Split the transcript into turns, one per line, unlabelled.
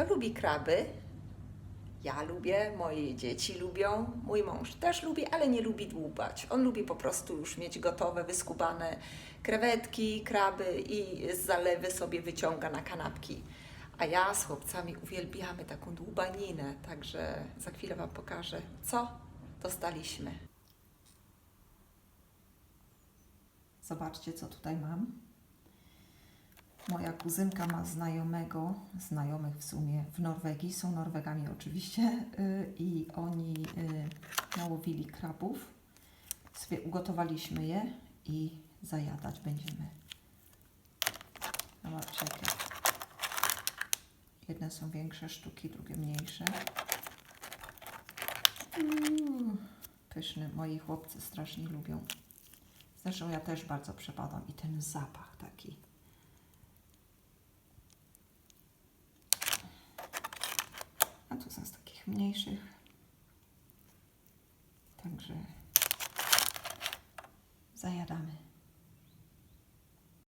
Kto lubi kraby? Ja lubię, moje dzieci lubią, mój mąż też lubi, ale nie lubi dłubać. On lubi po prostu już mieć gotowe, wyskubane krewetki, kraby i z zalewy sobie wyciąga na kanapki. A ja z chłopcami uwielbiamy taką dłubaninę, także za chwilę Wam pokażę, co dostaliśmy. Zobaczcie, co tutaj mam. Moja kuzynka ma znajomego, znajomych w sumie w Norwegii, są Norwegami oczywiście, y, i oni y, nałowili krabów. Sobie ugotowaliśmy je i zajadać będziemy. Zobaczcie, jakie. Jedne są większe sztuki, drugie mniejsze. Uuu, pyszne. Moi chłopcy strasznie lubią. Zresztą ja też bardzo przepadam i ten zapach taki. A tu są z takich mniejszych. Także zajadamy.